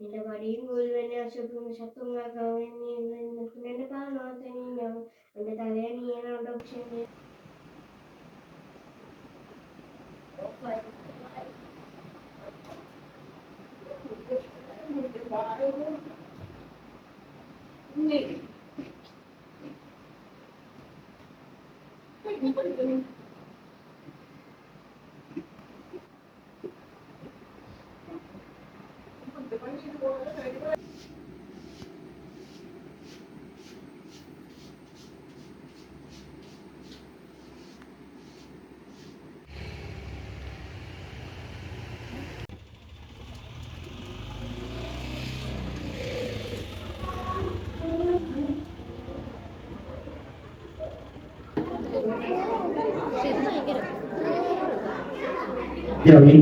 നിന്റെ വടിയും എന്നെ അശുദ്ധവും ശത്രുവാക്കാവും നീ നിൽക്കുന്ന എന്റെ പാലമാത്തനെയും എന്റെ തലയെ നീയാണോ പക്ഷേ ഈ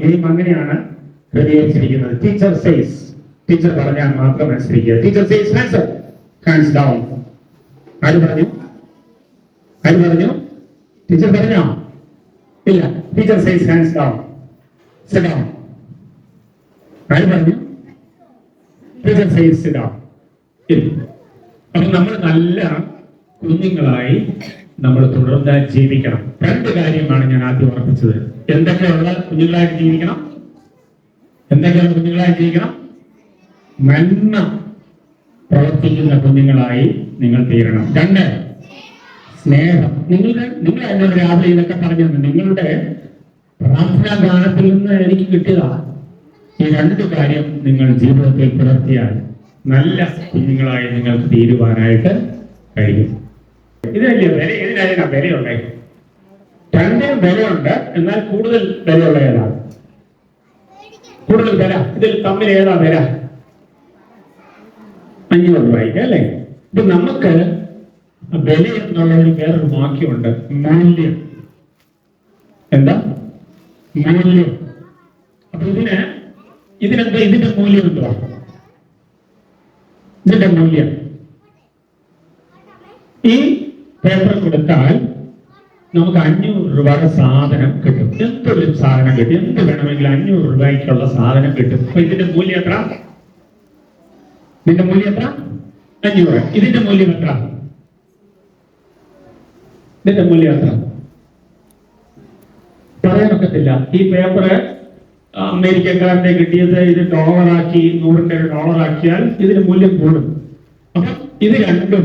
ഗെയിം അങ്ങനെയാണ് ക്രമീകരിച്ചിരിക്കുന്നത് ടീച്ചർ സേസ് ടീച്ചർ പറഞ്ഞാൽ മാത്രം അനുസരിക്കുക teacher says hands hands down ആര് പറഞ്ഞു? ആര് പറഞ്ഞു? ടീച്ചർ പറഞ്ഞോ? ഇല്ല. Teacher says hands down sit down ആര് പറഞ്ഞു? ടീച്ചർ സേസ് സിറ്റ് ഡൗൺ അപ്പൊ നമ്മൾ നല്ല കുഞ്ഞുങ്ങളായി നമ്മൾ തുടർന്ന് ജീവിക്കണം. രണ്ട് കാര്യമാണ് ഞാൻ ആദ്യം ഉറപ്പിച്ചത്. എന്തൊക്കെയുള്ള കുഞ്ഞുങ്ങളായിട്ട് ജീവിക്കണം? എന്തൊക്കെയുള്ള കുഞ്ഞുങ്ങളായി ജീവിക്കണം? നന്മ പ്രവർത്തിക്കുന്ന കുഞ്ഞുങ്ങളായി നിങ്ങൾ തീരണം. രണ്ട് സ്നേഹം. നിങ്ങളുടെ നിങ്ങൾ എന്നോട് രാവിലെ ഇതൊക്കെ പറഞ്ഞു നിങ്ങളുടെ പ്രാർത്ഥനാ ഗാനത്തിൽ നിന്ന് എനിക്ക് കിട്ടിയതാണ് ഈ രണ്ട് കാര്യം നിങ്ങൾ ജീവിതത്തിൽ പുലർത്തിയാൽ നല്ല കുഞ്ഞുങ്ങളായി നിങ്ങൾക്ക് തീരുവാനായിട്ട് കഴിയും. ഇതിനല്ലേ വില? ഇതിനാണ് വിലയുണ്ടേ രണ്ടിനും വിലയുണ്ട്. എന്നാൽ കൂടുതൽ വിലയുള്ള ഏതാണ് കൂടുതൽ വില. ഇതിൽ തമ്മിൽ ഏതാ വില? അഞ്ഞൂറ് രൂപയ്ക്ക് അല്ലേ? ഇപ്പൊ നമുക്ക് വില എന്നുള്ളതിൽ വേറൊരു വാക്യമുണ്ട്. മൂല്യം. എന്താ? മൂല്യം. അപ്പൊ ഇതിന് ഇതിനെന്താ? ഇതിന്റെ മൂല്യം എന്തുവാ? ഇതിന്റെ മൂല്യം. ഈ പേപ്പർ കൊടുത്താൽ നമുക്ക് അഞ്ഞൂറ് രൂപയുടെ സാധനം കിട്ടും. എന്തൊരു സാധനം കിട്ടും? എന്ത് വേണമെങ്കിലും അഞ്ഞൂറ് രൂപയ്ക്കുള്ള സാധനം കിട്ടും. അപ്പൊ ഇതിന്റെ മൂല്യം എത്ര? ഇതിന്റെ മൂല്യം എത്ര? അഞ്ഞൂറ്. ഇതിന്റെ മൂല്യം എത്ര? ഇതിന്റെ മൂല്യം എത്ര? പറയാനൊക്കത്തില്ല ഈ പേപ്പർ അമേരിക്കക്കാരന്റെ കിട്ടിയത് ഇത് ഡോളറാക്കി നൂറിന്റെ ഒരു ഡോളറാക്കിയാൽ ഇതിന് മൂല്യം കൂടും. അപ്പൊ ഇത് രണ്ടും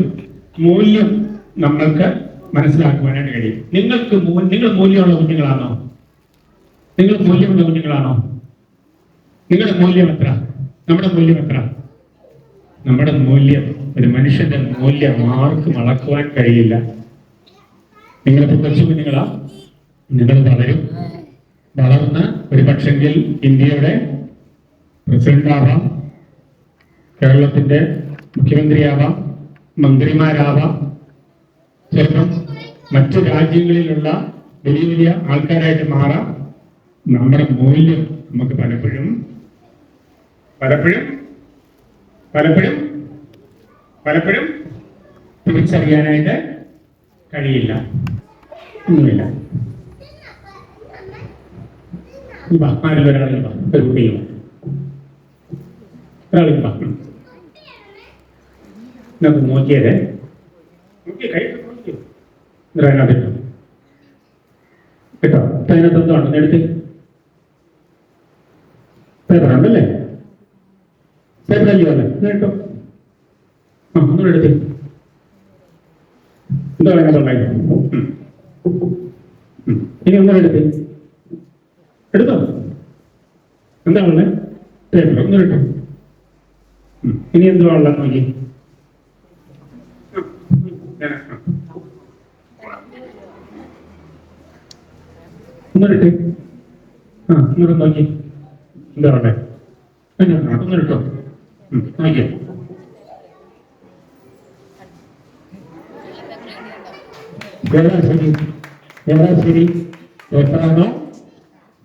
മൂല്യം നമ്മൾക്ക് മനസ്സിലാക്കുവാനായിട്ട് കഴിയും. നിങ്ങൾക്ക് നിങ്ങൾ മൂല്യമുള്ള കുഞ്ഞുങ്ങളാണോ? നിങ്ങൾ മൂല്യമുള്ള കുഞ്ഞുങ്ങളാണോ? നിങ്ങളുടെ മൂല്യം എത്ര? നമ്മുടെ മൂല്യം എത്ര? നമ്മുടെ മൂല്യം ഒരു മനുഷ്യന്റെ മൂല്യം ആർക്കും അളക്കുവാൻ കഴിയില്ല. നിങ്ങളിപ്പോ കൊച്ചു കുഞ്ഞുങ്ങളാ. നിങ്ങൾ വളരും. വളർന്ന് ഒരു പക്ഷെങ്കിൽ ഇന്ത്യയുടെ പ്രസിഡന്റ് ആവാം കേരളത്തിന്റെ മുഖ്യമന്ത്രിയാവാം മന്ത്രിമാരാവാം ചിലപ്പം മറ്റു രാജ്യങ്ങളിലുള്ള വലിയ വലിയ ആൾക്കാരായിട്ട് മാറാം. നമ്മുടെ മൂല്യം നമുക്ക് പലപ്പോഴും പലപ്പോഴും പലപ്പോഴും പലപ്പോഴും തിരിച്ചറിയാനായിട്ട് കഴിയില്ല. ഒന്നുമില്ല. ഈ വാ ആരിൽ ഒരാളിൽ ഒരു കുട്ടിയിൽ വാ. ഒരാളിൽ വാ. ഉം. നമുക്ക് നോക്കിയതേ? നോക്കിയേ കൈ അതിനകത്ത് ഇട്ടോ കേട്ടോ? അതിനകത്ത് എന്താണ് എടുത്ത് പേപ്പർ അല്ലേ കേട്ടോ. ആ ഒന്നുകൂടെ എടുത്ത്. എന്താ. ഉം. ഇനി ഒന്നുകൂടെ എടുത്ത്. എടുത്തോ? എന്താ ഉള്ളത്? പേപ്പർ. ഒന്നും എടുത്തു? ഇനി എന്തുവാ നോക്കി ആ, ഞാൻ, ആ. ഒന്നിട്ട് ആ ഒന്നിട്ട് നോക്കി. എന്താ ഉള്ളേ ഒന്നിട്ടോ നോക്കിയേ. ശരി. ശരി. എത്രയാണോ?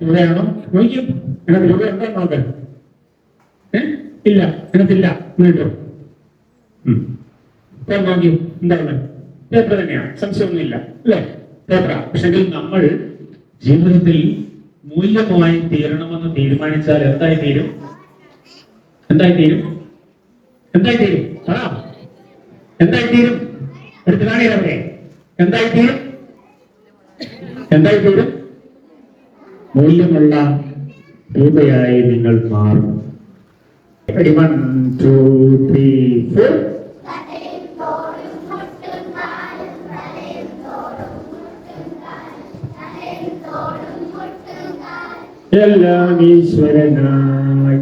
ഇവിടെയാണോ നോക്കിയും. അതിനകത്ത് രൂപ ഉണ്ടോ നോക്കൽ ഇല്ല അതിനകത്തില്ല വീട്ടോ നോക്കിയും. എന്താണ് പേപ്പർ തന്നെയാണ് സംശയമൊന്നുമില്ല. അല്ലേ? പേപ്പറാ. പക്ഷെങ്കിൽ നമ്മൾ ജീവിതത്തിൽ മൂല്യമായി തീരണമെന്ന് തീരുമാനിച്ചാൽ എന്തായി തീരും? എന്തായി തീരും? എന്തായി തീരും? പറ. എന്തായിത്തീരും എന്തായി തീരും? എന്തായി തീരും? മൂല്യമുള്ള രൂപയായി നിങ്ങൾ മാറും. വൺ ടു ത്രീ ഫോർ എല്ലാം ഈശ്വരനായി.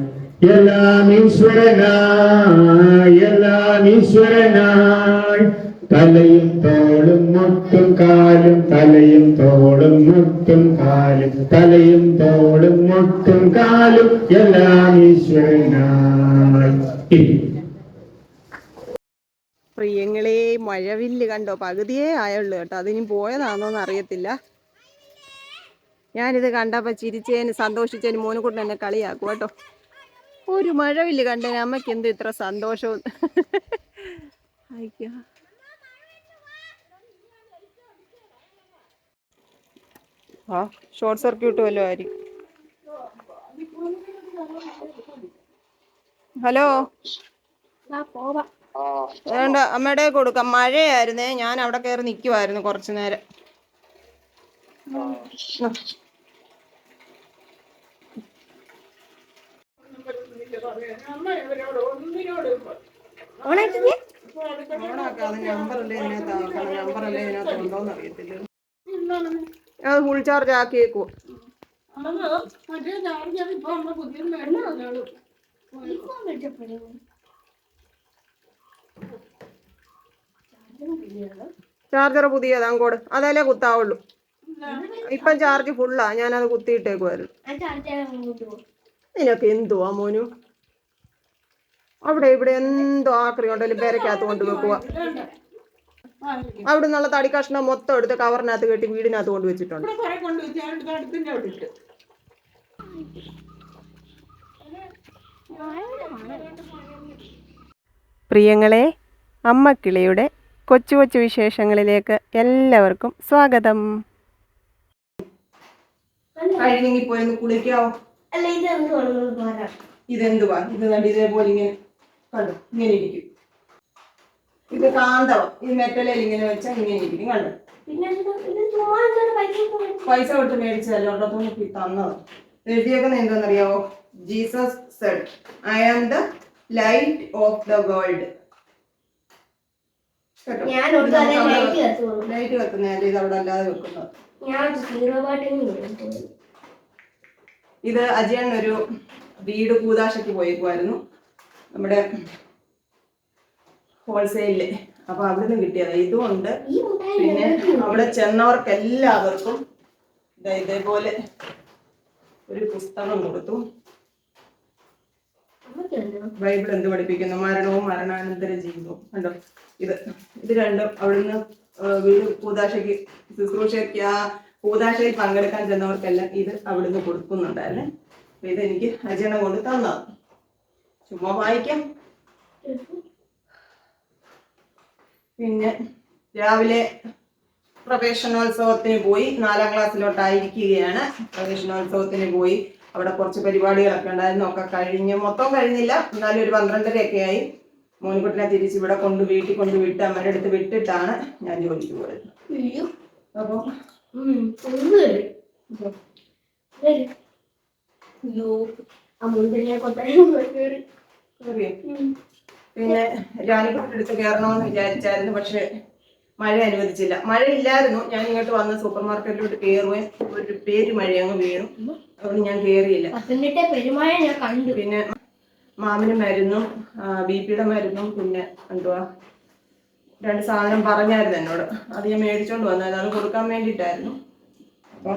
എല്ലാം ഈശ്വരനായി എല്ലാം ഈശ്വരനായി. തലയും തോളും മുട്ടും കാലും തലയും തോളും മുട്ടും കാലും തലയും തോളും മുട്ടും കാലും എല്ലാം ഈശ്വരനായി. പ്രിയങ്ങളെ മഴവില്ല് കണ്ടോ? പകുതിയേ ആയുള്ളൂ കേട്ടോ. അതിനി പോയതാണോന്ന് അറിയത്തില്ല. ഞാനിത് കണ്ടപ്പോൾ ചിരിച്ചതിന് സന്തോഷിച്ചതിന് മോനുകൂട്ടൻ എന്നെ കളിയാക്കും കേട്ടോ. ഒരു മഴവില്ല് കണ്ടതിന് അമ്മയ്ക്ക് എന്ത് ഇത്ര സന്തോഷവും. അയ്യോ. ആ ഷോർട്ട് സർക്യൂട്ട് വല്ലോ ആയിരിക്കും. ഹലോ. വേണ്ട അമ്മയുടെ കൊടുക്കാം. മഴയായിരുന്നേ ഞാൻ അവിടെ കയറി നിൽക്കുമായിരുന്നു കുറച്ചു നേരം. അത് ഫുൾ ചാർജ് ആക്കിയേക്കോ ചാർജർ പുതിയതാ അങ്ങോട്ട്. അതല്ലേ കുത്താവുള്ളൂ. ഇപ്പം ചാർജ് ഫുള്ളാ ഞാനത് കുത്തിയിട്ടേക്കുമായിരുന്നു നിനക്ക് എന്തുവാ മോനു? അവിടെ ഇവിടെ എന്തോ ആക്രി ഉണ്ടല്ലോ പേരക്കകത്ത് കൊണ്ട് വെക്കുക അവിടെ നിന്നുള്ള തടി കഷ്ണം മൊത്തം എടുത്ത് കവറിനകത്ത് കെട്ടി വീടിനകത്ത് കൊണ്ട് വെച്ചിട്ടുണ്ട്. പ്രിയങ്ങളെ അമ്മക്കിളിയുടെ കൊച്ചു കൊച്ചു വിശേഷങ്ങളിലേക്ക് എല്ലാവർക്കും സ്വാഗതം. കഴിഞ്ഞെങ്കിൽ പോയി കുളിക്കാവോ? അല്ല ഇത് എന്തുവാണെന്ന് പറ ഇതെന്തുവാ? ഇത് കണ്ട് ഇതേപോലെ ഇങ്ങനെ കണ്ടു. ഇങ്ങനെ ഇരിക്കും. ഇത് കാന്തവം ഇത് മെറ്റലിൽ ഇങ്ങനെ വെച്ചാൽ ഇങ്ങനെ ഇരിക്കും. കണ്ടു? പൈസ കൊടുത്ത് മേടിച്ചതല്ല? ഒരിടത്തുനിന്ന് തന്നത്. എഴുതിയേക്കുന്നത് എന്താണെന്നറിയാവോ? Jesus said I am the light of the world light വെക്കുന്നതല്ല ഇത് അവിടെ അല്ലാതെ വെക്കുന്നത്. ഇത് അജയൻ ഒരു വീട് കൂതാശയ്ക്ക് പോയേക്കുമായിരുന്നു നമ്മുടെ ഹോൾസെയിലിൽ അപ്പൊ അവിടുന്ന് കിട്ടിയത്. മുട്ടായി പിന്നെ അവിടെ ചെന്നവർക്ക് എല്ലാവർക്കും ഇതാ ഇതേപോലെ ഒരു പുസ്തകം കൊടുത്തു. ബൈബിൾ എന്ത് പഠിപ്പിക്കുന്നു? മരണവും മരണാനന്തര ജീവിതവും. കണ്ടോ? ഇത്. ഇത് രണ്ടും അവിടുന്ന് വീട് കൂതാശയ്ക്ക് ശുശ്രൂഷയ്ക്ക് ആ കൂതാശയിൽ പങ്കെടുക്കാൻ ചെന്നവർക്കെല്ലാം ഇത് അവിടുന്ന് കൊടുക്കുന്നുണ്ടായിരുന്നു അപ്പൊ ഇത് എനിക്ക് അജയണം കൊണ്ട് തന്നത് ചുമ്മാ വായിക്കാം. പിന്നെ രാവിലെ പ്രവേശനോത്സവത്തിന് പോയി നാലാം ക്ലാസ്സിലോട്ടായിരിക്കുകയാണ്. പ്രവേശനോത്സവത്തിന് പോയി. അവിടെ കുറച്ച് പരിപാടികളൊക്കെ ഉണ്ടായിരുന്നു ഒക്കെ കഴിഞ്ഞ് മൊത്തം കഴിഞ്ഞില്ല. എന്നാലും ഒരു പന്ത്രണ്ടരയൊക്കെ ആയി. മോനിക്കുട്ടിനെ തിരിച്ച് ഇവിടെ കൊണ്ട് വീട്ടിൽ കൊണ്ട് വിട്ട് അമ്മയുടെ അടുത്ത് വിട്ടിട്ടാണ് ഞാൻ ജോലിക്ക് പോയത്. ഉം പിന്നെ ജാനിക്കുട്ടിയുടെ എടുത്ത് കയറണമെന്ന് വിചാരിച്ചായിരുന്നു പക്ഷെ മഴ അനുവദിച്ചില്ല. മഴ ഇല്ലായിരുന്നു. ഞാൻ ഇങ്ങോട്ട് വന്ന് സൂപ്പർ മാർക്കറ്റിലോട്ട് കയറുകയും ഒരു പേര് മഴ അങ്ങ് വീണു. അതുകൊണ്ട് ഞാൻ കയറിയില്ല ഞാൻ കണ്ടു. പിന്നെ മാമിന് മരുന്നും ബി പിയുടെ മരുന്നും പിന്നെ എന്തുവാ രണ്ട് സാധനം പറഞ്ഞായിരുന്നു എന്നോട്. അത് ഞാൻ മേടിച്ചോണ്ട് വന്നായിരുന്നു അത് കൊടുക്കാൻ വേണ്ടിയിട്ടായിരുന്നു. അപ്പം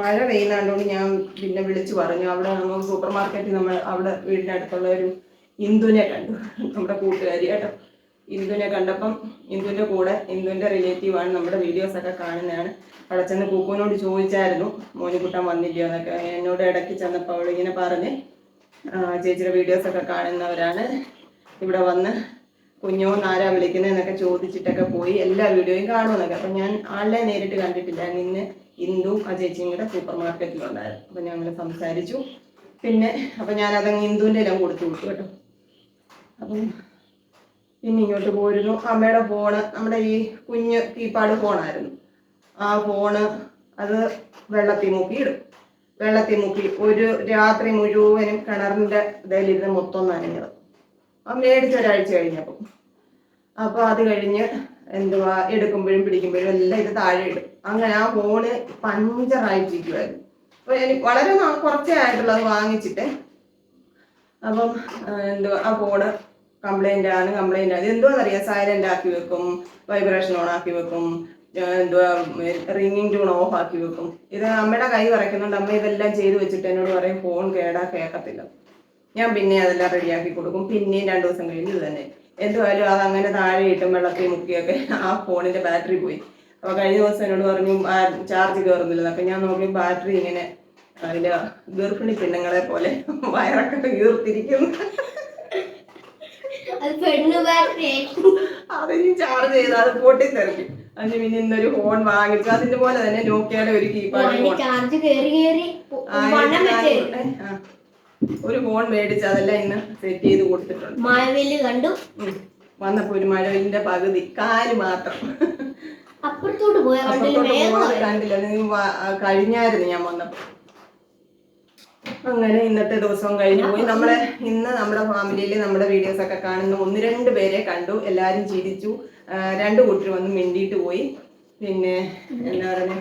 മഴ പെയ്യുന്നതുകൊണ്ട് ഞാൻ പിന്നെ വിളിച്ചു പറഞ്ഞു. അവിടെ നമ്മൾ സൂപ്പർ മാർക്കറ്റിൽ നമ്മൾ അവിടെ വീടിന്റെ അടുത്തുള്ള ഒരു ഇന്ദുവിനെ കണ്ടു. നമ്മുടെ കൂട്ടുകാരി കേട്ടോ ഇന്ദുവിനെ കണ്ടപ്പം ഇന്ദുവിന്റെ കൂടെ ഇന്ദുവിന്റെ റിലേറ്റീവാണ് നമ്മുടെ വീഡിയോസ് ഒക്കെ കാണുന്നതാണ്. അവിടെ ചെന്ന് കൂക്കുവിനോട് ചോദിച്ചായിരുന്നു മോനിക്കുട്ടൻ വന്നില്ലയോ? എന്നൊക്കെ. എന്നോട് ഇടയ്ക്ക് ചെന്നപ്പോൾ അവൾ ഇങ്ങനെ പറഞ്ഞ് ചേച്ചിയുടെ വീഡിയോസ് ഒക്കെ കാണുന്നവരാണ്. ഇവിടെ വന്ന് കുഞ്ഞോ നാരാ വിളിക്കുന്നതെന്നൊക്കെ ചോദിച്ചിട്ടൊക്കെ പോയി എല്ലാ വീഡിയോയും കാണുമെന്നൊക്കെ. അപ്പം ഞാൻ ആളെ നേരിട്ട് കണ്ടിട്ടില്ല. ഇന്ന് ഇന്ദു ആ ചേച്ചിയും കൂടെ സൂപ്പർ മാർക്കറ്റിലുണ്ടായിരുന്നു അപ്പം ഞങ്ങൾ സംസാരിച്ചു. പിന്നെ അപ്പം ഞാനതങ്ങ് ഇന്ദുവിന്റെ എല്ലാം കൊടുത്തു വിട്ടു കേട്ടോ. അപ്പം പിന്നെ ഇങ്ങോട്ട് പോരുന്നു. അമ്മയുടെ ഫോണ് നമ്മുടെ ഈ കുഞ്ഞ് കീപാഡ് ഫോണായിരുന്നു ആ ഫോണ് അത് വെള്ളത്തിൽ മുക്കിയിടും വെള്ളത്തിൽ മുക്കി ഒരു രാത്രി മുഴുവനും കിണറിന്റെ ഇതിലിരുന്ന് മൊത്തം നനഞ്ഞത് മേടിച്ച ഒരാഴ്ച കഴിഞ്ഞപ്പം. അപ്പോൾ അത് കഴിഞ്ഞ് എന്തുവാ എടുക്കുമ്പോഴും പിടിക്കുമ്പോഴും എല്ലാം ഇത് താഴെ ഇടും. അങ്ങനെ ആ ഫോണ് പഞ്ചറായിട്ടിരിക്കുമായിരുന്നു അപ്പോൾ എനിക്ക് വളരെ കുറച്ചേ ആയിട്ടുള്ളത് വാങ്ങിച്ചിട്ട്. അപ്പം എന്തുവാ ആ ഫോണ് കംപ്ലൈന്റ് ആണ് കംപ്ലൈന്റ് ആണ്. എന്തുവാണെന്നറിയാം സൈലന്റ് ആക്കി വെക്കും വൈബ്രേഷൻ ഓൺ ആക്കി വെക്കും എന്തുവാ റിങ്ങിങ് ട്യൂൺ ഓഫ് ആക്കി വെക്കും. ഇത് അമ്മയുടെ കൈ വരയ്ക്കുന്നുണ്ട്. അമ്മ ഇതെല്ലാം ചെയ്ത് വെച്ചിട്ട് എന്നോട് പറയും ഫോൺ കേടാ കേൾക്കത്തില്ല ഞാൻ പിന്നെ അതെല്ലാം റെഡിയാക്കി കൊടുക്കും. പിന്നെയും രണ്ടു ദിവസം കഴിഞ്ഞ് ഇത് തന്നെ. എന്തുവായാലും അത് അങ്ങനെ താഴെ ഇട്ടും വെള്ളത്തിൽ മുക്കിയൊക്കെ ആ ഫോണിന്റെ ബാറ്ററി പോയി. അപ്പോൾ കഴിഞ്ഞ ദിവസം എന്നോട് പറഞ്ഞു ചാർജ് കയറുന്നില്ല അപ്പം ഞാൻ നോക്കി ബാറ്ററി ഇങ്ങനെ അതിന്റെ ഗർഭിണി പെണ്ണുങ്ങളെ പോലെ വയറൊക്കെ വീർത്തിരിക്കുന്നു അത് അതിന് ചാർജ് ചെയ്ത് അത് പൊട്ടിത്തെറിക്കും. അതിന് പിന്നെ ഇന്നൊരു ഫോൺ വാങ്ങിച്ചു. അതിന്റെ പോലെ തന്നെ നോക്കിയാടെ ഒരു കീപാഡ് ഫോൺ ചാർജ് വണ്ണം വെച്ച്. ഒരു ഫോൺ മേടിച്ച് അതെല്ലാം ഇന്ന് സെറ്റ് ചെയ്ത് കൊടുത്തിട്ടുണ്ട്. മഴവിൽ കണ്ടു. വന്നപ്പോ ഒരു മഴവിലിന്റെ പകുതി കാൽ മാത്രം. അപ്പുറത്തോട്ട് പോയ? കണ്ടില്ല കഴിഞ്ഞായിരുന്നു ഞാൻ വന്നപ്പോ. അങ്ങനെ ഇന്നത്തെ ദിവസവും കഴിഞ്ഞു പോയി. നമ്മളെ ഇന്ന് നമ്മുടെ ഫാമിലിയിൽ നമ്മുടെ വീഡിയോസ് ഒക്കെ കാണുന്ന ഒന്ന് രണ്ട് പേരെ കണ്ടു. എല്ലാരും ചിരിച്ചു. രണ്ടു കൂട്ടർ വന്ന് മിണ്ടിയിട്ട് പോയി. പിന്നെ എന്താ പറയുക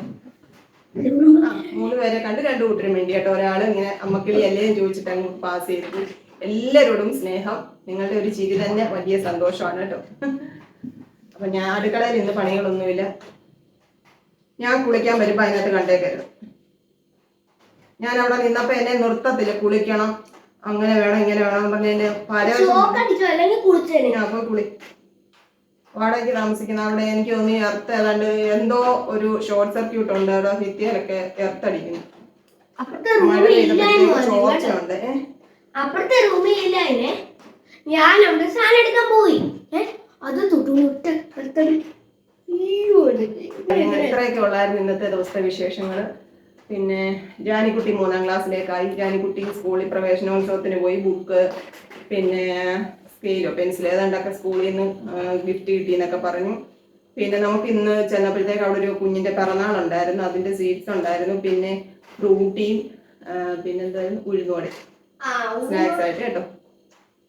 മൂന്ന് പേരെ കണ്ട് രണ്ടു കൂട്ടരും വേണ്ടി കേട്ടോ. ഒരാൾ ഇങ്ങനെ അമ്മക്കിളി എല്ലാം ചോദിച്ചിട്ട് അങ്ങ് പാസ് ചെയ്തു. എല്ലാവരോടും സ്നേഹം. നിങ്ങളുടെ ഒരു ചിരി തന്നെ വലിയ സന്തോഷമാണ് കേട്ടോ. അപ്പൊ ഞാൻ അടുക്കളയിൽ ഇന്ന് പണികളൊന്നുമില്ല. ഞാൻ കുളിക്കാൻ വരുമ്പോ അതിനകത്ത് കണ്ടേക്കരുത്. ഞാൻ അവിടെ നിന്നപ്പോ എന്നെ നിർത്തത്തില്ല കുളിക്കണം. അങ്ങനെ വേണം ഇങ്ങനെ വേണം പറഞ്ഞ എന്റെ പല അപ്പൊ കുളി. വാടകയ്ക്ക് താമസിക്കുന്ന അവിടെ എനിക്ക് തോന്നി എർത്ത് ഏതാണ്ട് എന്തോ ഒരു ഷോർട്ട് സർക്യൂട്ട് ഉണ്ട് അവിടെ ഭിത്തിയിലൊക്കെ എർത്തടിക്കുന്നു അപ്പുറത്തെ മഴ പെയ്തപ്പോഴത്തേക്ക് ചോർച്ചയുണ്ട് അപ്പുറത്തെ റൂമിൽ ഇല്ലായിരുന്നേ ഞാൻ അവിടെ സാധനം എടുക്കാൻ പോയി. അത് തൊട്ടുമുട്ട് അയ്യോ, ഇത്രയൊക്കെ ഉള്ളായിരുന്നു ഇന്നത്തെ ദിവസത്തെ വിശേഷങ്ങൾ പിന്നെ ജാനിക്കുട്ടി മൂന്നാം ക്ലാസ്സിലേക്കായി. ജാനിക്കുട്ടി സ്കൂളിൽ പ്രവേശനോത്സവത്തിന് പോയി ബുക്ക് പിന്നെ സ്കെയിലോ പെൻസിൽ ഏതാണ്ടൊക്കെ സ്കൂളിൽ നിന്ന് ഗിഫ്റ്റ് കിട്ടി എന്നൊക്കെ പറഞ്ഞു. പിന്നെ നമുക്ക് ഇന്ന് ചെന്നപ്പോഴത്തേക്ക് അവിടെ ഒരു കുഞ്ഞിന്റെ പിറന്നാൾ ഉണ്ടായിരുന്നു. അതിന്റെ സ്വീറ്റ്സ് ഉണ്ടായിരുന്നു. പിന്നെ ഫ്രൂട്ടിയും പിന്നെ പിന്നെന്തായാലും ഉഴുന്നോടെ സ്നാക്സ് ആയിട്ട് കേട്ടോ.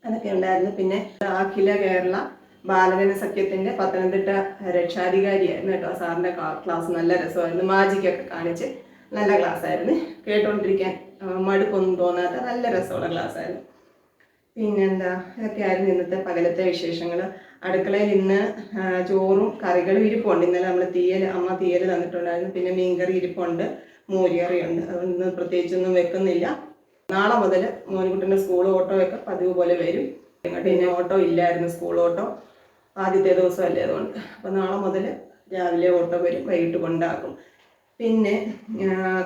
അതൊക്കെ ഉണ്ടായിരുന്നു. പിന്നെ അഖില കേരള ബാലജന സഖ്യത്തിന്റെ പത്തനംതിട്ട രക്ഷാധികാരിയായിരുന്നു കേട്ടോ. സാറിന്റെ ക്ലാസ് നല്ല രസമായിരുന്നു. മാജിക്കൊക്കെ കാണിച്ച് നല്ല ക്ലാസ് ആയിരുന്നു. കേട്ടോണ്ടിരിക്കാൻ ആ, മടുപ്പൊന്നും തോന്നാത്ത നല്ല രസമുള്ള ക്ലാസ് ആയിരുന്നു. പിന്നെന്താ ഇതൊക്കെയായിരുന്നു ഇന്നത്തെ പകലത്തെ വിശേഷങ്ങൾ അടുക്കളയിൽ ഇന്ന് ചോറും കറികളും ഇരിപ്പുണ്ട്. ഇന്നലെ നമ്മൾ തീയൽ അമ്മ തീയൽ തന്നിട്ടുണ്ടായിരുന്നു. പിന്നെ മീൻകറി ഇരിപ്പുണ്ട് മോരുകറിയുണ്ട്. അതുകൊണ്ട് ഇന്ന് പ്രത്യേകിച്ചൊന്നും വെക്കുന്നില്ല. നാളെ മുതൽ മോനിക്കുട്ടന്റെ സ്കൂൾ ഓട്ടോ ഒക്കെ പതിവ് പോലെ വരും. ഇങ്ങോട്ട് ഇനി ഓട്ടോ ഇല്ലായിരുന്നു സ്കൂൾ ഓട്ടോ ആദ്യത്തെ ദിവസമല്ലേ അതുകൊണ്ട്. അപ്പം നാളെ മുതൽ രാവിലെ ഓട്ടോ വരും വൈകിട്ട് കൊണ്ടാക്കും. പിന്നെ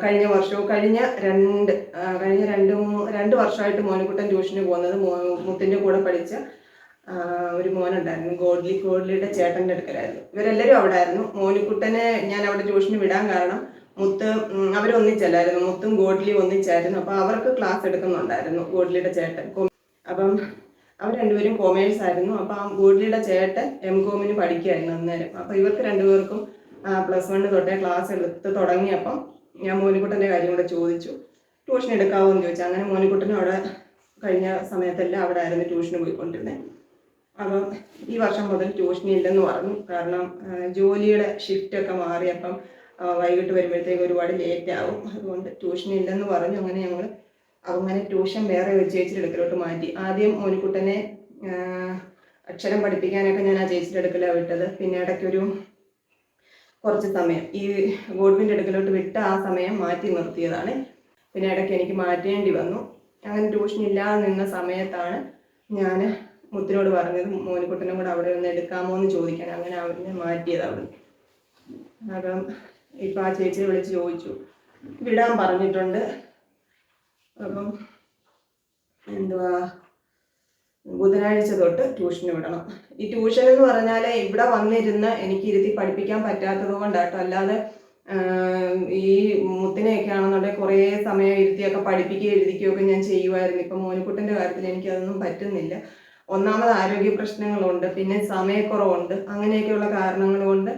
കഴിഞ്ഞ വർഷവും കഴിഞ്ഞ രണ്ട് കഴിഞ്ഞ രണ്ട് രണ്ട് വർഷമായിട്ട് മോനക്കുട്ടൻ ട്യൂഷന് പോകുന്നത്. മുത്തിന്റെ കൂടെ പഠിച്ച ഒരു മോനുണ്ടായിരുന്നു. ഗോഡ്ലി ഗോഡ്ലിയുടെ ചേട്ടന്റെ അടുക്കലായിരുന്നു. ഇവരെല്ലാവരും അവിടെ ആയിരുന്നു മോനിക്കുട്ടനെ ഞാൻ അവിടെ ട്യൂഷന് വിടാൻ കാരണം മുത്ത് അവരൊന്നിച്ചല്ലായിരുന്നു മുത്തും ഗോഡ്ലി ഒന്നിച്ചായിരുന്നു. അപ്പോൾ അവർക്ക് ക്ലാസ് എടുക്കുന്നുണ്ടായിരുന്നു ഗോഡ്ലിയുടെ ചേട്ടൻ. അപ്പം അവർ രണ്ടുപേരും കോമേഴ്സ് ആയിരുന്നു അപ്പം ആ ഗോഡ്ലിയുടെ ചേട്ടൻ എം കോമിന് പഠിക്കുകയായിരുന്നു അന്നേരം. അപ്പോൾ ഇവർക്ക് രണ്ടുപേർക്കും പ്ലസ് വണ്ണ് തൊട്ടേ ക്ലാസ് എടുത്ത് തുടങ്ങിയപ്പം ഞാൻ മോനിക്കുട്ടന്റെ കാര്യം കൂടെ ചോദിച്ചു. ട്യൂഷൻ എടുക്കാവോ എന്ന് ചോദിച്ചു. അങ്ങനെ മോനിക്കുട്ടനും അവിടെ കഴിഞ്ഞ സമയത്തെല്ലാം അവിടെ ആയിരുന്നു ട്യൂഷന് പോയിക്കൊണ്ടിരുന്നത് അപ്പം ഈ വർഷം മുതൽ ട്യൂഷൻ ഇല്ലെന്ന് പറഞ്ഞു. കാരണം ജോലിയുടെ ഷിഫ്റ്റ് ഒക്കെ മാറിയപ്പം വൈകിട്ട് വരുമ്പോഴത്തേക്ക് ഒരുപാട് ലേറ്റ് ആവും. അതുകൊണ്ട് ട്യൂഷൻ ഇല്ലെന്ന് പറഞ്ഞു. അങ്ങനെ ഞങ്ങൾ അങ്ങനെ ട്യൂഷൻ വേറെ ഒരു ചേച്ചിയുടെ അടുക്കലോട്ട് മാറ്റി. ആദ്യം മോനിക്കുട്ടനെ അക്ഷരം പഠിപ്പിക്കാനൊക്കെ ഞാൻ ആ ചേച്ചിയുടെ അടുക്കലാണ് വിട്ടത്. പിന്നെ ഇടയ്ക്കൊരു കുറച്ച് സമയം. ഈ ഗോഡ്വിന്റെ അടുക്കലോട്ട് വിട്ട ആ സമയം മാറ്റി നിർത്തിയതാണ്. പിന്നെ ഇടയ്ക്ക് എനിക്ക് മാറ്റേണ്ടി വന്നു. അങ്ങനെ ട്യൂഷൻ ഇല്ലാതെ നിന്ന സമയത്താണ് ഞാൻ മുത്തിനോട് പറഞ്ഞത് മോനിക്കുട്ടനും കൂടെ അവിടെ ഒന്ന് എടുക്കാമോ എന്ന് ചോദിക്കാൻ. അങ്ങനെ അവനെ മാറ്റിയത് അവിടെ. അപ്പം ഇപ്പം ആ ചേച്ചിയെ വിളിച്ച് ചോദിച്ചു. വിടാൻ പറഞ്ഞിട്ടുണ്ട്. അപ്പം എന്തുവാ? ബുധനാഴ്ച തൊട്ട് ട്യൂഷൻ വിടണം. ഈ ട്യൂഷൻ എന്ന് പറഞ്ഞാൽ ഇവിടെ വന്നിരുന്ന് എനിക്ക് ഇരുത്തി പഠിപ്പിക്കാൻ പറ്റാത്തത് കൊണ്ടാട്ടോ. അല്ലാതെ ഈ മുത്തിനെയൊക്കെ ആണെന്നുണ്ടെങ്കിൽ കുറേ സമയം ഇരുത്തിയൊക്കെ പഠിപ്പിക്കുകയും എഴുതിക്കുകയൊക്കെ ഞാൻ ചെയ്യുമായിരുന്നു. ഇപ്പം മോനിക്കുട്ടന്റെ കാര്യത്തിൽ എനിക്കതൊന്നും പറ്റുന്നില്ല. ഒന്നാമത് ആരോഗ്യ പ്രശ്നങ്ങളുണ്ട് പിന്നെ സമയക്കുറവുണ്ട്. അങ്ങനെയൊക്കെയുള്ള കാരണങ്ങൾ കൊണ്ട്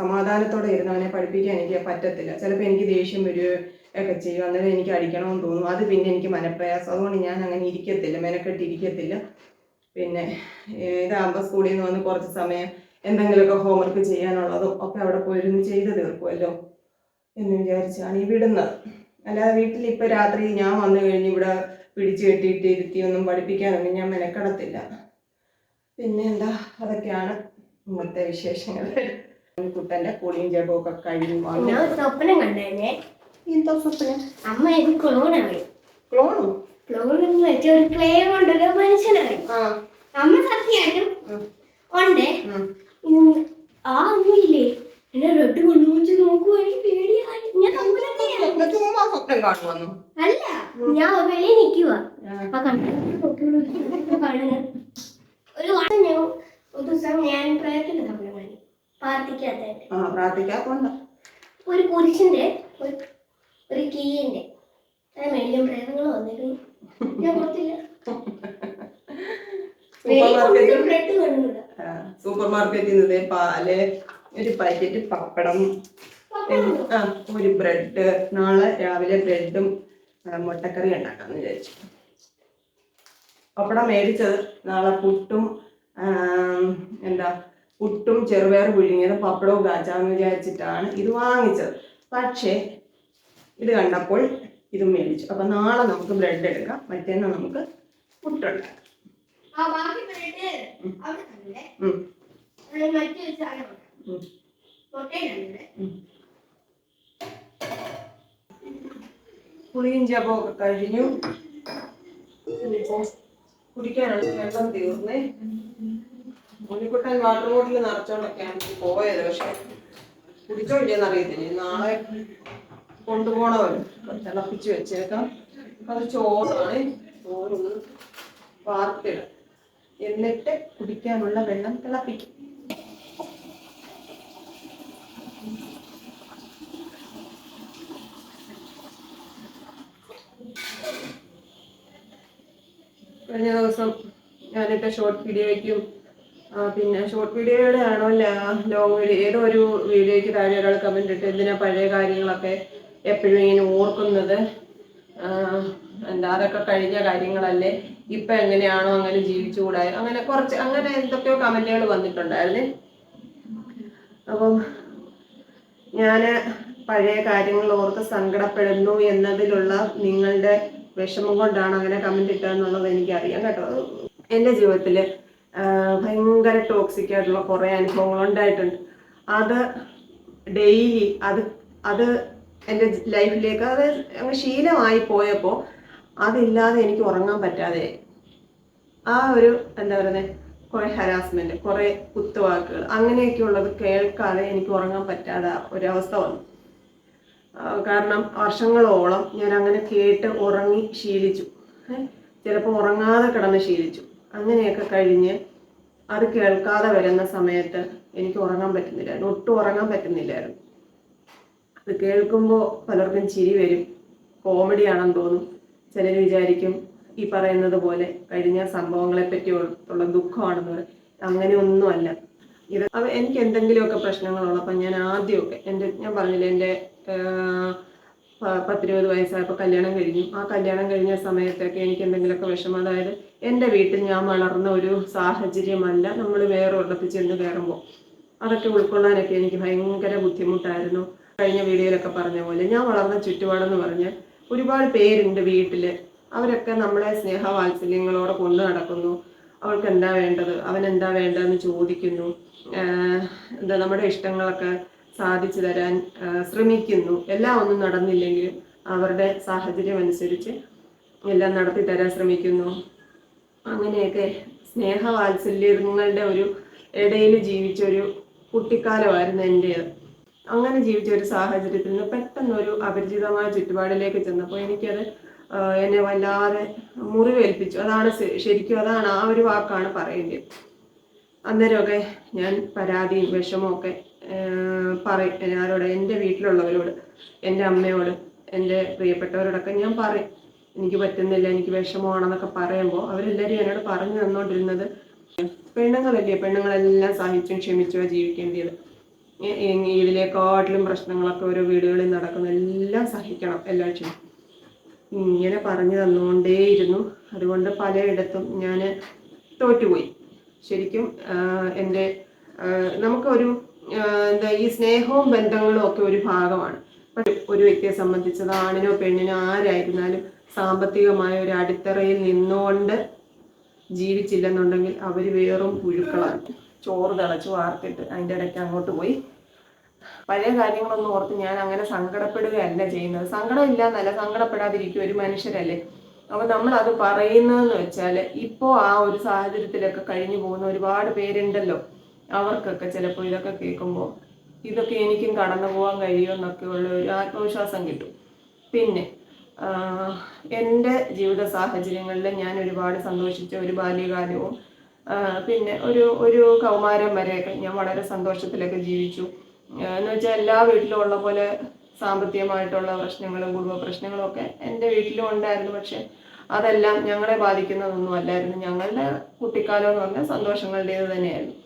സമാധാനത്തോടെ ഇരുന്ന് അവനെ പഠിപ്പിക്കാൻ എനിക്ക് പറ്റത്തില്ല. ചിലപ്പോൾ എനിക്ക് ദേഷ്യം വരികയോ ഒക്കെ ചെയ്യും. അന്നേരം എനിക്ക് അടിക്കണമെന്ന് തോന്നും. അത് പിന്നെ എനിക്ക് മനപ്രയാസം. അതുകൊണ്ട് ഞാൻ അങ്ങനെ ഇരിക്കത്തില്ല. മെനക്കെട്ട് ഇരിക്കത്തില്ല പിന്നെ ഇതാകുമ്പോൾ സ്കൂളിൽ നിന്ന് വന്ന് കുറച്ച് സമയം എന്തെങ്കിലുമൊക്കെ ഹോംവർക്ക് ചെയ്യാനുള്ളതും ഒക്കെ അവിടെ പോയിരുന്ന് ചെയ്ത് തീർക്കുമല്ലോ എന്ന് വിചാരിച്ചാണ് ഈ വിടുന്നത്. അല്ലാതെ വീട്ടിൽ ഇപ്പോൾ രാത്രി ഞാൻ വന്നു കഴിഞ്ഞ് ഇവിടെ പിടിച്ചു കെട്ടിയിട്ട് ഇരുത്തി ഒന്നും പഠിപ്പിക്കാനൊന്നും ഞാൻ മെനക്കെടത്തില്ല. പിന്നെ എന്താ? അതൊക്കെയാണ് ഇന്നത്തെ വിശേഷങ്ങൾ. കുട്ടന്റെ കുളിയും ജപമൊക്കെ കഴിഞ്ഞു ഞാൻ സ്വപ്നം കണ്ടേ എന്തോ സ്വപ്നം? അമ്മ ഇത് ക്ലോണാണ് ക്ലോണോ ക്ലോൺ എന്ന് വെച്ചാൽ ഒരു ക്ലേ കൊണ്ടൊരു മനുഷ്യനാണ് ആ. അമ്മ സത്യമായിട്ടും. ഉണ്ട്. ആ അമ്മയില്ലേ എന്നെ റെഡ് കൊണ്ടുപോയി നോക്കുവാ എനിക്ക് പേടിയായി. ഞാൻ ആ സ്വപ്നം കാണുവന്നു? അല്ല ഞാൻ വെളിയിൽ നിൽക്കുക അപ്പൊ കണ്ടു കാണുന്നത്. ഒരു വട്ടം ഞാൻ ഒരു ദിവസം ഞാൻ പ്രയത്നം പ്രാർത്ഥിക്കാത്ത ആ പ്രാർത്ഥിക്കാത്തോണ്ട ഒരു കുരിശിന്റെ ഒരു ഒരു കീയിന്റെ പ്രേതങ്ങൾ ഞാൻ കൊടുത്തില്ല. സൂപ്പർ മാർക്കറ്റിൽ ബ്രെഡ് സൂപ്പർ മാർക്കറ്റിൽ നിന്ന് പാൽ ഒരു പാക്കറ്റ് പപ്പടം ആ ഒരു ബ്രെഡ്. നാളെ രാവിലെ ബ്രെഡും മുട്ടക്കറി ഉണ്ടാക്കാന്ന് വിചാരിച്ചു. പപ്പടം മേടിച്ചത്. നാളെ പുട്ടും എന്താ പുട്ടും ചെറുപയർ പുഴുങ്ങിയതും പപ്പടവും കാച്ചാന്ന് വിചാരിച്ചിട്ടാണ് ഇത് വാങ്ങിച്ചത്. പക്ഷേ ഇത് കണ്ടപ്പോൾ ഇത് മേടിച്ചു. അപ്പൊ നാളെ നമുക്ക് ബ്രെഡ് എടുക്കാം. മറ്റേന്ന് നമുക്ക് പുട്ടുണ്ടാക്കാം പുളിയും ജപമൊക്കെ കഴിഞ്ഞു. ഇനിയിപ്പോ കുടിക്കാനുള്ള വെള്ളം തീർന്നേ. മുനിക്കുട്ടൻ വാട്ടർ ബോട്ടിൽ നിറച്ചോണ്ടൊക്കെയാണ് പോയത്. പക്ഷെ കുടിച്ചോ ഇല്ലെന്നറിയത്തില്ല നാളെ കൊണ്ടുപോകണമല്ലോ തിളപ്പിച്ച് വെച്ചേക്കാം. അത് ചോറാണ്. ചോറൊന്ന് വാർത്തിടാം എന്നിട്ട് കുടിക്കാനുള്ള വെള്ളം തിളപ്പിക്കും. കഴിഞ്ഞ ദിവസം ഞാനിട്ട ഷോർട്ട് വീഡിയോയ്ക്കും പിന്നെ ഷോർട്ട് വീഡിയോയുടെ ആണോ അല്ല ലോങ് വീഡിയോ ഏതോ ഒരു വീഡിയോയ്ക്ക് താഴെ ഒരാൾ കമന്റ് ഇട്ട് എന്തിനാ പഴയ കാര്യങ്ങളൊക്കെ എപ്പോഴും ഇങ്ങനെ ഓർക്കുന്നത്. എന്താ അതൊക്കെ കഴിഞ്ഞ കാര്യങ്ങളല്ലേ? ഇപ്പൊ എങ്ങനെയാണോ അങ്ങനെ ജീവിച്ചുകൂടാ? അങ്ങനെ കുറച്ച് അങ്ങനെ എന്തൊക്കെയോ കമന്റുകൾ വന്നിട്ടുണ്ടായിരുന്നേ. അപ്പം ഞാൻ പഴയ കാര്യങ്ങൾ ഓർത്ത് സങ്കടപ്പെടുന്നു എന്നതിലുള്ള നിങ്ങളുടെ വിഷമം കൊണ്ടാണ് അങ്ങനെ കമന്റ് ഇട്ടതെന്നുള്ളത് എനിക്കറിയാം കേട്ടോ. എന്റെ ജീവിതത്തിൽ ഭയങ്കര ടോക്സിക് ആയിട്ടുള്ള കുറേ അനുഭവങ്ങൾ ഉണ്ടായിട്ടുണ്ട്. അത് ഡെയിലി അത് അത് എന്റെ ലൈഫിലേക്ക് അത് അങ്ങ് ശീലമായി പോയപ്പോൾ അതില്ലാതെ എനിക്ക് ഉറങ്ങാൻ പറ്റാതെ ആ ഒരു എന്താ പറയുന്നത് കുറെ ഹരാസ്മെന്റ് കുറെ കുത്തുവാക്കുകൾ അങ്ങനെയൊക്കെ ഉള്ളത് കേൾക്കാതെ എനിക്ക് ഉറങ്ങാൻ പറ്റാതെ ഒരവസ്ഥ വന്നു. കാരണം വർഷങ്ങളോളം ഞാൻ അങ്ങനെ കേട്ട് ഉറങ്ങി ശീലിച്ചു. ചിലപ്പോൾ ഉറങ്ങാതെ കിടന്ന് ശീലിച്ചു. അങ്ങനെയൊക്കെ കഴിഞ്ഞ് അത് കേൾക്കാതെ വരുന്ന സമയത്ത് എനിക്ക് ഉറങ്ങാൻ പറ്റുന്നില്ലായിരുന്നു ഒട്ടും ഉറങ്ങാൻ പറ്റുന്നില്ലായിരുന്നു. അത് കേൾക്കുമ്പോൾ പലർക്കും ചിരി വരും. കോമഡിയാണെന്ന് തോന്നും. ചിലർ വിചാരിക്കും ഈ പറയുന്നത് പോലെ കഴിഞ്ഞ സംഭവങ്ങളെ പറ്റിയുള്ള ദുഃഖമാണെന്ന്. പറയും അങ്ങനെ ഒന്നുമല്ല ഇത് എനിക്ക് എന്തെങ്കിലുമൊക്കെ പ്രശ്നങ്ങളുള്ളപ്പോൾ ഞാൻ ആദ്യമൊക്കെ എന്റെ ഞാൻ പറഞ്ഞില്ലേ എന്റെ പത്തിരുപത് വയസ്സായപ്പോൾ കല്യാണം കഴിഞ്ഞു. ആ കല്യാണം കഴിഞ്ഞ സമയത്തൊക്കെ എനിക്ക് എന്തെങ്കിലുമൊക്കെ വിഷമം. അതായത് എന്റെ വീട്ടിൽ ഞാൻ വളർന്ന ഒരു സാഹചര്യമല്ല. നമ്മൾ വേറെ ഒരിടത്ത് ചെന്ന് കയറുമ്പോൾ അതൊക്കെ ഉൾക്കൊള്ളാനൊക്കെ എനിക്ക് ഭയങ്കര ബുദ്ധിമുട്ടായിരുന്നു. കഴിഞ്ഞ വീഡിയോയിലൊക്കെ പറഞ്ഞ പോലെ ഞാൻ വളർന്ന ചുറ്റുപാടെന്ന് പറഞ്ഞ് ഒരുപാട് പേരുണ്ട് വീട്ടിൽ അവരൊക്കെ നമ്മളെ സ്നേഹവാത്സല്യങ്ങളോടെ കൊണ്ടു നടക്കുന്നു. അവൾക്ക് എന്താ വേണ്ടത്? അവൻ എന്താ വേണ്ടതെന്ന് ചോദിക്കുന്നു. എന്താ നമ്മുടെ ഇഷ്ടങ്ങളൊക്കെ സാധിച്ചു തരാൻ ശ്രമിക്കുന്നു. എല്ലാം ഒന്നും നടന്നില്ലെങ്കിലും അവരുടെ സാഹചര്യം അനുസരിച്ച് എല്ലാം നടത്തി തരാൻ ശ്രമിക്കുന്നു. അങ്ങനെയൊക്കെ സ്നേഹവാത്സല്യങ്ങളുടെ ഒരു ഇടയിൽ ജീവിച്ച ഒരു കുട്ടിക്കാലമായിരുന്നു എന്റേത് അങ്ങനെ ജീവിച്ച ഒരു സാഹചര്യത്തിൽ നിന്ന് പെട്ടെന്ന് ഒരു അപരിചിതമായ ചുറ്റുപാടിലേക്ക് ചെന്നപ്പോൾ എനിക്കത് എന്നെ വല്ലാതെ മുറിവേൽപ്പിച്ചു. അതാണ് ശരിക്കും അതാണ് ആ ഒരു വാക്കാണ് പറയേണ്ടത്. അന്നേരമൊക്കെ ഞാൻ പരാതിയും വിഷമവും ഒക്കെ പറയും ആരോട് എന്റെ വീട്ടിലുള്ളവരോട് എന്റെ അമ്മയോട് എന്റെ പ്രിയപ്പെട്ടവരോടൊക്കെ ഞാൻ പറയും. എനിക്ക് പറ്റുന്നില്ല എനിക്ക് വിഷമമാണെന്നൊക്കെ പറയുമ്പോൾ അവരെല്ലാവരും എന്നോട് പറഞ്ഞു തന്നുകൊണ്ടിരുന്നത് പെണ്ണുങ്ങളല്ലേ? പെണ്ണുങ്ങളെല്ലാം സഹിച്ചും ക്ഷമിച്ചും ജീവിക്കേണ്ടത് ഇ- ഇ- ഇതിലേക്കാട്ടിലും പ്രശ്നങ്ങളൊക്കെ ഓരോ വീടുകളിൽ നടക്കുന്ന എല്ലാം സഹിക്കണം എല്ലാം ഇങ്ങനെ പറഞ്ഞു തന്നുകൊണ്ടേയിരുന്നു. അതുകൊണ്ട് പലയിടത്തും ഞാൻ തോറ്റുപോയി. ശരിക്കും എന്റെ നമുക്കൊരു എന്താ ഈ സ്നേഹവും ബന്ധങ്ങളും ഒക്കെ ഒരു ഭാഗമാണ്. ഒരു വ്യക്തിയെ സംബന്ധിച്ചത് ആണിനോ പെണ്ണിനോ ആരായിരുന്നാലും സാമ്പത്തികമായ ഒരു അടിത്തറയിൽ നിന്നുകൊണ്ട് ജീവിച്ചില്ലെന്നുണ്ടെങ്കിൽ അവർ വേറും പുഴുക്കളാണ്. ചോറ് തിളച്ച് വാർത്തിട്ട് അതിന്റെ ഇടയ്ക്ക് അങ്ങോട്ട് പോയി. പഴയ കാര്യങ്ങളൊന്നും ഓർത്ത് ഞാൻ അങ്ങനെ സങ്കടപ്പെടുകയല്ല ചെയ്യുന്നത്. സങ്കടമില്ല എന്നല്ല സങ്കടപ്പെടാതിരിക്കും ഒരു മനുഷ്യരല്ലേ? അപ്പൊ നമ്മൾ അത് പറയുന്നതെന്ന് വെച്ചാൽ ഇപ്പോ ആ ഒരു സാഹചര്യത്തിലൊക്കെ കഴിഞ്ഞു പോകുന്ന ഒരുപാട് പേരുണ്ടല്ലോ. അവർക്കൊക്കെ ചിലപ്പോൾ ഇതൊക്കെ കേൾക്കുമ്പോൾ ഇതൊക്കെ എനിക്കും കടന്നു പോകാൻ കഴിയുമെന്നൊക്കെ ഉള്ള ഒരു ആത്മവിശ്വാസം കിട്ടും. പിന്നെ എന്റെ ജീവിത സാഹചര്യങ്ങളിൽ ഞാൻ ഒരുപാട് സന്തോഷിച്ച ഒരു ബാല്യകാലവും പിന്നെ ഒരു ഒരു കൗമാരം വരെയൊക്കെ ഞാൻ വളരെ സന്തോഷത്തിലൊക്കെ ജീവിച്ചു. എന്ന് വെച്ചാൽ എല്ലാ വീട്ടിലും ഉള്ള പോലെ സാമ്പത്തികമായിട്ടുള്ള പ്രശ്നങ്ങളും കുടുംബ പ്രശ്നങ്ങളും ഒക്കെ എന്റെ വീട്ടിലും ഉണ്ടായിരുന്നു. പക്ഷെ അതെല്ലാം ഞങ്ങളെ ബാധിക്കുന്നതൊന്നും അല്ലായിരുന്നു. ഞങ്ങളുടെ കുട്ടിക്കാലം എന്ന് പറഞ്ഞാൽ സന്തോഷങ്ങളുടേത് തന്നെയായിരുന്നു.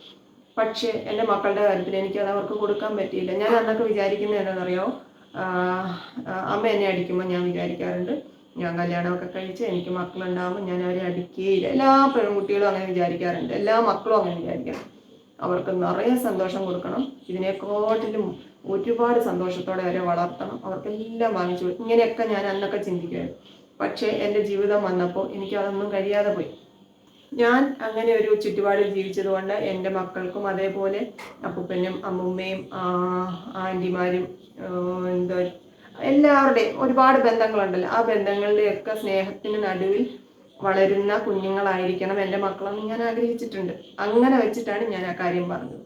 പക്ഷേ എന്റെ മക്കളുടെ കാര്യത്തിൽ എനിക്കത് അവർക്ക് കൊടുക്കാൻ പറ്റിയില്ല. ഞാൻ അന്നൊക്കെ വിചാരിക്കുന്നത് എന്താണെന്നറിയോ? അമ്മ എന്നെ അടിക്കുമ്പോൾ ഞാൻ വിചാരിക്കാറുണ്ട് ഞാൻ കല്യാണമൊക്കെ കഴിച്ച് എനിക്ക് മക്കളുണ്ടാകുമ്പോൾ ഞാൻ അവരെ അടിക്കുകയില്ല. എല്ലാ പെൺകുട്ടികളും അങ്ങനെ വിചാരിക്കാറുണ്ട്. എല്ലാ മക്കളും അങ്ങനെ വിചാരിക്കണം അവർക്ക് നിറയെ സന്തോഷം കൊടുക്കണം. ഇതിനെക്കാട്ടിലും ഒരുപാട് സന്തോഷത്തോടെ അവരെ വളർത്തണം. അവർക്കെല്ലാം വാങ്ങിച്ചു. കൊടുക്കും ഇങ്ങനെയൊക്കെ ഞാൻ അന്നൊക്കെ ചിന്തിക്കുമായിരുന്നു പക്ഷേ എന്റെ ജീവിതം വന്നപ്പോൾ എനിക്ക് അതൊന്നും കഴിയാതെ പോയി. ഞാൻ അങ്ങനെ ഒരു ചുറ്റുപാടിൽ ജീവിച്ചതുകൊണ്ട് എന്റെ മക്കൾക്കും അതേപോലെ അപ്പൂപ്പനും അമ്മൂമ്മയും ആന്റിമാരും എന്താ എല്ലാവരുടെയും ഒരുപാട് ബന്ധങ്ങളുണ്ടല്ലോ. ആ ബന്ധങ്ങളുടെയൊക്കെ സ്നേഹത്തിന് നടുവിൽ വളരുന്ന കുഞ്ഞുങ്ങളായിരിക്കണം എന്റെ മക്കളെന്ന് ഞാൻ ആഗ്രഹിച്ചിട്ടുണ്ട്. അങ്ങനെ വെച്ചിട്ടാണ് ഞാൻ ആ കാര്യം പറഞ്ഞത്.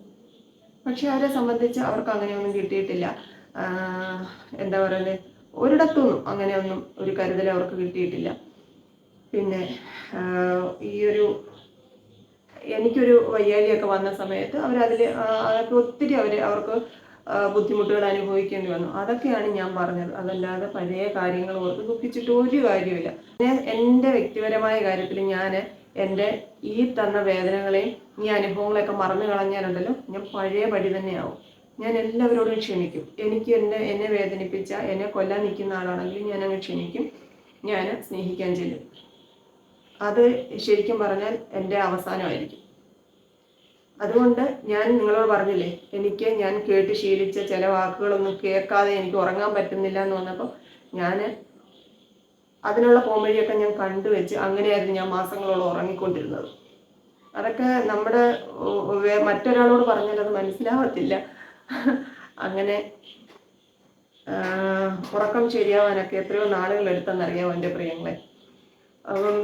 പക്ഷെ അവരെ സംബന്ധിച്ച് അവർക്ക് അങ്ങനെയൊന്നും കിട്ടിയിട്ടില്ല. എന്താ പറയുന്നത് ഒരിടത്തുനിന്നും അങ്ങനെയൊന്നും ഒരു കരുതൽ അവർക്ക് കിട്ടിയിട്ടില്ല. പിന്നെ ഈ ഒരു എനിക്കൊരു വയ്യാലിയൊക്കെ വന്ന സമയത്ത് അവരതിൽ അതൊക്കെ ഒത്തിരി അവർ അവർക്ക് ബുദ്ധിമുട്ടുകൾ അനുഭവിക്കേണ്ടി വന്നു. അതൊക്കെയാണ് ഞാൻ പറഞ്ഞത്. അതല്ലാതെ പഴയ കാര്യങ്ങൾ ഓർത്ത് ദുഃഖിച്ചിട്ട് ഒരു കാര്യമില്ല എന്റെ വ്യക്തിപരമായ കാര്യത്തിൽ ഞാൻ എന്റെ ഈ തന്ന വേദനകളെയും ഈ അനുഭവങ്ങളെയൊക്കെ മറന്നു കളഞ്ഞാലുണ്ടല്ലോ ഞാൻ പഴയ പടി തന്നെയാവും. ഞാൻ എല്ലാവരോടും ക്ഷമിക്കും. എനിക്ക് എന്നെ എന്നെ വേദനിപ്പിച്ച എന്നെ കൊല്ലാൻ നിൽക്കുന്ന ആളാണെങ്കിൽ ഞാൻ അങ്ങ് ക്ഷമിക്കും. ഞാൻ സ്നേഹിക്കാൻ ചെല്ലും. അത് ശരിക്കും പറഞ്ഞാൽ എന്റെ അവസാനമായിരിക്കും. അതുകൊണ്ട് ഞാൻ നിങ്ങളോട് പറഞ്ഞില്ലേ എനിക്ക് ഞാൻ കേട്ട് ശീലിച്ച ചില വാക്കുകളൊന്നും കേൾക്കാതെ എനിക്ക് ഉറങ്ങാൻ പറ്റുന്നില്ല എന്ന് വന്നപ്പോൾ ഞാൻ അതിനുള്ള പോംവഴിയൊക്കെ ഞാൻ കണ്ടുവെച്ച് അങ്ങനെയായിരുന്നു ഞാൻ മാസങ്ങളോളം ഉറങ്ങിക്കൊണ്ടിരുന്നത്. അതൊക്കെ നമ്മുടെ മറ്റൊരാളോട് പറഞ്ഞാൽ അത് മനസ്സിലാവത്തില്ല. അങ്ങനെ ഉറക്കം ശരിയാവാനൊക്കെ എത്രയോ നാളുകൾ എടുത്തെന്നറിയാമോ എന്റെ പ്രിയങ്ങളെ. അപ്പം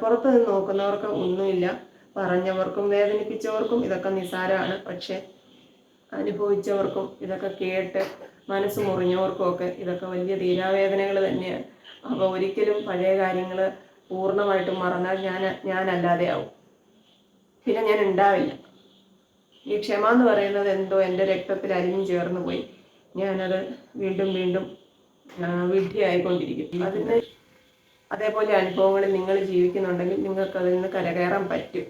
പുറത്ത് നിന്ന് നോക്കുന്നവർക്ക് ഒന്നുമില്ല. പറഞ്ഞവർക്കും വേദനിപ്പിച്ചവർക്കും ഇതൊക്കെ നിസാരമാണ് പക്ഷെ അനുഭവിച്ചവർക്കും ഇതൊക്കെ കേട്ട് മനസ്സ് മുറിഞ്ഞവർക്കും ഒക്കെ ഇതൊക്കെ വലിയ തീരാവേദനകൾ തന്നെയാണ്. അപ്പോൾ ഒരിക്കലും പഴയ കാര്യങ്ങൾ പൂർണമായിട്ടും മറന്നാൽ ഞാൻ ഞാനല്ലാതെ ആവും. പിന്നെ ഞാൻ ഉണ്ടാവില്ല. ഈ ക്ഷമ എന്ന് പറയുന്നത് എന്തോ എന്റെ രക്തത്തിൽ അലിഞ്ഞു ചേർന്ന് പോയി. ഞാനത് വീണ്ടും വീണ്ടും വിഡ്ഢിയായിക്കൊണ്ടിരിക്കും അതിന് അതേപോലെ അനുഭവങ്ങളിൽ നിങ്ങൾ ജീവിക്കുന്നുണ്ടെങ്കിൽ നിങ്ങൾക്ക് അതിൽ നിന്ന് കരകയറാൻ പറ്റും.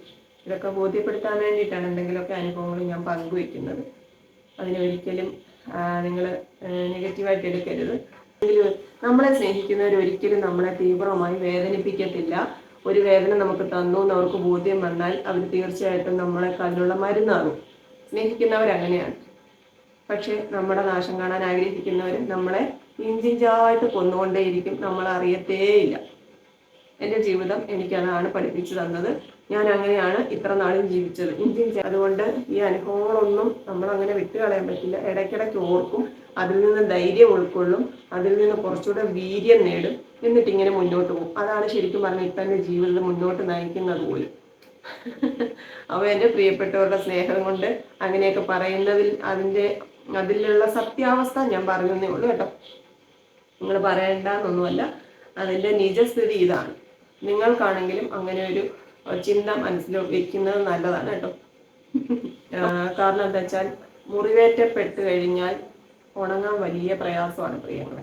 ഇതൊക്കെ ബോധ്യപ്പെടുത്താൻ വേണ്ടിയിട്ടാണ് എന്തെങ്കിലുമൊക്കെ അനുഭവങ്ങൾ ഞാൻ പങ്കുവയ്ക്കുന്നത്. അതിനൊരിക്കലും നിങ്ങൾ നെഗറ്റീവായിട്ട് എടുക്കരുത്. നമ്മളെ സ്നേഹിക്കുന്നവർ ഒരിക്കലും നമ്മളെ തീവ്രമായി വേദനിപ്പിക്കത്തില്ല. ഒരു വേദന നമുക്ക് തന്നു എന്ന് അവർക്ക് ബോധ്യം വന്നാൽ അവർ തീർച്ചയായിട്ടും നമ്മളെ അതിനുള്ള മരുന്നാകും. സ്നേഹിക്കുന്നവരങ്ങനെയാണ്. പക്ഷെ നമ്മുടെ നാശം കാണാൻ ആഗ്രഹിക്കുന്നവർ നമ്മളെ ഇഞ്ചിഞ്ചായിട്ട് കൊന്നുകൊണ്ടേയിരിക്കും നമ്മൾ അറിയത്തേയില്ല എന്റെ ജീവിതം എനിക്കതാണ് പഠിപ്പിച്ചു തന്നത്. ഞാൻ അങ്ങനെയാണ് ഇത്ര നാളും ജീവിച്ചത്. ഇഞ്ചിഞ്ച അതുകൊണ്ട് ഈ അനുഭവങ്ങളൊന്നും നമ്മൾ അങ്ങനെ വിട്ടുകളയാൻ പറ്റില്ല. ഇടയ്ക്കിടയ്ക്ക് ഓർക്കും അതിൽ നിന്ന് ധൈര്യം ഉൾക്കൊള്ളും അതിൽ നിന്ന് കുറച്ചുകൂടെ വീര്യം നേടും എന്നിട്ട് ഇങ്ങനെ മുന്നോട്ട് പോകും. അതാണ് ശരിക്കും പറഞ്ഞാൽ ഇപ്പം എന്റെ ജീവിതം മുന്നോട്ട് നയിക്കുന്നത് പോലും. അപ്പോൾ എന്റെ പ്രിയപ്പെട്ടവരുടെ സ്നേഹം കൊണ്ട് അങ്ങനെയൊക്കെ പറയുന്നതിൽ അതിന്റെ അതിലുള്ള സത്യാവസ്ഥ ഞാൻ പറഞ്ഞതേ ഉള്ളൂ കേട്ടോ. നിങ്ങൾ പറയണ്ടെന്നൊന്നുമല്ല. അതിന്റെ നിജസ്ഥിതി ഇതാണ്. നിങ്ങൾക്കാണെങ്കിലും അങ്ങനെ ഒരു ചിന്ത മനസ്സിൽ വെക്കുന്നത് നല്ലതാണ് കേട്ടോ. കാരണം എന്താ വെച്ചാൽ മുറിവേറ്റപ്പെട്ട് കഴിഞ്ഞാൽ ഉണങ്ങാൻ വലിയ പ്രയാസമാണ് പ്രിയങ്ങളെ.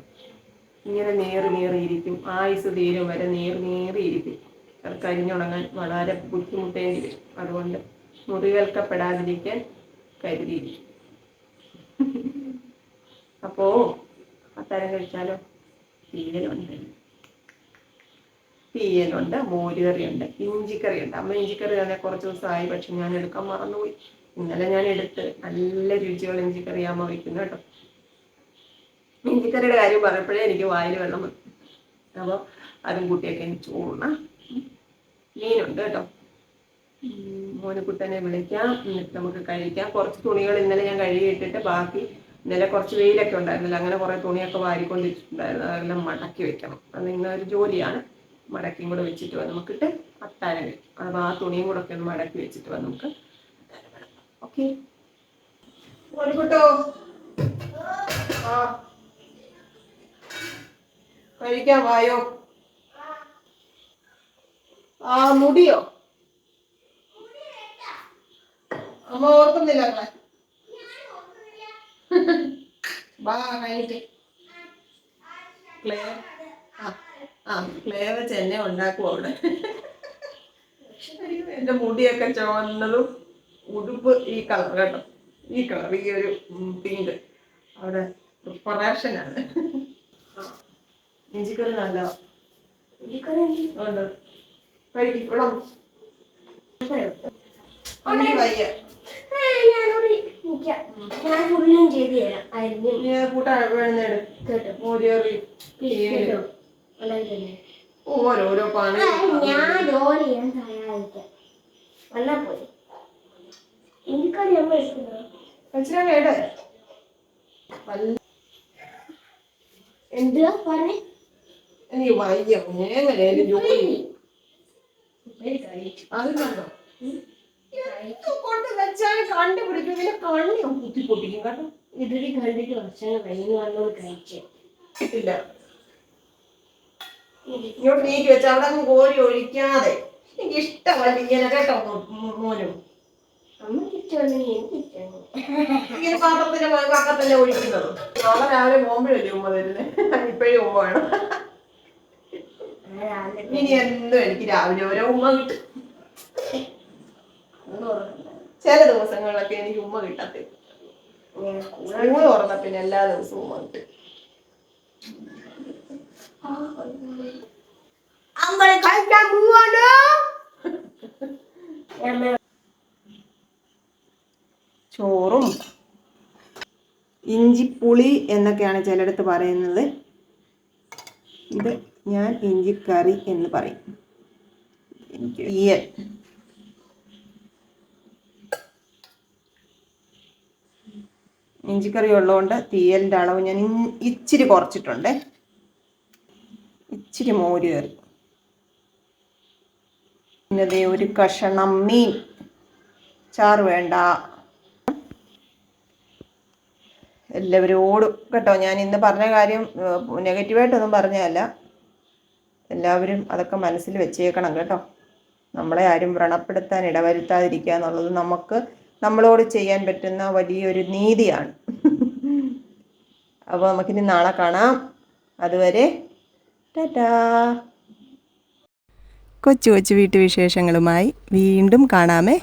ഇങ്ങനെ നേറി നേറിയിരിക്കും ആയുസ് തീരും വരെ നേറി നേറിയിരിക്കും കരിഞ്ഞുണങ്ങാൻ വളരെ ബുദ്ധിമുട്ടേണ്ടി വരും. അതുകൊണ്ട് മുറിവേൽക്കപ്പെടാതിരിക്കാൻ കരുതിയിരിക്കും. അപ്പോ അത്തരം കഴിച്ചാലോ? തീയലുണ്ട് തീയലുണ്ട് മോരുകറിയുണ്ട് ഇഞ്ചിക്കറിയുണ്ട്. അമ്മ ഇഞ്ചിക്കറി തന്നെ കുറച്ച് ദിവസമായി പക്ഷെ ഞാൻ എടുക്കാൻ മറന്നുപോയി. ഇന്നലെ ഞാൻ എടുത്ത് നല്ല രുചിയുള്ള ഇഞ്ചിക്കറി അമ്മ വയ്ക്കുന്നു കേട്ടോ. ഇഞ്ചിക്കറിയുടെ കാര്യം പറഞ്ഞപ്പോഴേ എനിക്ക് വായിൽ വെള്ളം വന്നു. അപ്പോൾ അതും കുട്ടിയൊക്കെ എനിക്ക് ചോറുണ മീനുണ്ട് കേട്ടോ. മോനക്കുട്ടനെ വിളിക്കാം. എന്നിട്ട് നമുക്ക് കഴിക്കാം. കുറച്ച് തുണികൾ ഇന്നലെ ഞാൻ കഴുകിയിട്ടിട്ട് ബാക്കി ഇന്നലെ കുറച്ച് വെയിലൊക്കെ ഉണ്ടായിരുന്നില്ല അങ്ങനെ കുറേ തുണിയൊക്കെ വാരിക്കൊണ്ടിട്ടുണ്ടായിരുന്നു അതെല്ലാം മടക്കി വെക്കണം. അത് ഇന്നൊരു ജോലിയാണ്. മടക്കിയും കൂടെ വെച്ചിട്ട് വന്ന് നമുക്കിട്ട് അത്താരം വെക്കും ആ തുണിയും കൂടെ ഒക്കെ ഒന്ന് മടക്കി വെച്ചിട്ട് വന്ന് നമുക്ക് ഓക്കെ? ആ. വായോ? ആ മുടിയോ? അമ്മ ഓർക്കുന്നില്ല അങ്ങളെ വാ കഴിഞ്ഞിട്ട് ക്ലേ ആ ആ ക്ലേവ ചെന്നെ ഉണ്ടാക്കും അവിടെ? എന്റെ എന്റെ മുടിയൊക്കെ ചുവന്നതും ഉടുപ്പ് ഈ കളർ കേട്ടോ ഈ കളർ ഈ ഒരു പിങ്ക് അവിടെ പ്രിപ്പറേഷനാണ് ഇഞ്ചിക്കറി നല്ല? ഉണ്ട്. വയ്യ. ഞാനോട് നിക്കാം. ഞാൻ ഫുള്ളും ചെയ്ത് തരാം. നീ ഓരോരോ പണി ഞാൻ ജോലി ചെയ്യാൻ സഹായിക്കാം വന്നാ പോയി എനിക്കറി നമ്മൾ എടുക്കുന്നത് മനസ്സിലാ കേട് എന്തുവാ പറഞ്ഞേ? എനിക്ക് വയ്യ എങ്ങനെയായാലും ജോലി അത് കണ്ടോ? കൊണ്ട് കണ്ടുപിടിക്കും. പിന്നെ കണ്ണി കുത്തി പൊട്ടിക്കും കേട്ടോ. ഇതിൽ കണ്ടിട്ട് വർഷങ്ങൾ കഴിഞ്ഞ് വന്നോട് കഴിച്ചു ഇല്ല. ഇങ്ങോട്ട് നീക്കി വെച്ച അവിടെ അങ്ങ് കോരി ഒഴിക്കാതെ. എനിക്ക് ഇഷ്ടമല്ല ഇങ്ങനെ കേട്ടോ മോനും. എനിക്ക് ഇങ്ങനെ പാത്രത്തിന്റെ പക്കത്തന്നെ ഒഴിക്കുന്നത്? നാളെ രാവിലെ പോകുമ്പോഴല്ലേ ഉമ്മ തരുന്നത് ഇപ്പോഴും ഉമ്മ വേണം ഇനി എന്നും എനിക്ക് രാവിലെ ഓരോ ഉമ്മ കിട്ടും. ചില ദിവസങ്ങളിലൊക്കെ എനിക്ക് ഉമ്മ കിട്ടത്തില്ല. സ്കൂൾ തുറന്ന പിന്നെ എല്ലാ ദിവസവും ഉമ്മ കിട്ടും. പോവാണ് ചോറും ഇഞ്ചിപ്പുളി എന്നൊക്കെയാണ് ചിലയിടത്ത് പറയുന്നത്. ഇത് ഞാൻ ഇഞ്ചിക്കറി എന്ന് പറയും. എനിക്ക് ഇഞ്ചിക്കറി ഉള്ളതുകൊണ്ട് തീയലിന്റെ അളവ് ഞാൻ ഇച്ചിരി കുറച്ചിട്ടുണ്ട്. ഇച്ചിരി മോര് കയറി പിന്നെ ദേ ഒരു കഷണം മീൻ. ചാറ് വേണ്ട. എല്ലാവരോടും കേട്ടോ ഞാൻ ഇന്ന് പറഞ്ഞ കാര്യം നെഗറ്റീവായിട്ടൊന്നും പറഞ്ഞതല്ല. എല്ലാവരും അതൊക്കെ മനസ്സിൽ വെച്ചേക്കണം കേട്ടോ. നമ്മളെ ആരും വ്രണപ്പെടുത്താൻ ഇടവരുത്താതിരിക്കുക എന്നുള്ളത് നമുക്ക് നമ്മളോട് ചെയ്യാൻ പറ്റുന്ന വലിയൊരു നീതിയാണ്. അപ്പോൾ നമുക്കിനി നാളെ കാണാം. അതുവരെ ടാറ്റാ. കൊച്ചു കൊച്ചു വീട്ടുവിശേഷങ്ങളുമായി വീണ്ടും കാണാമേ.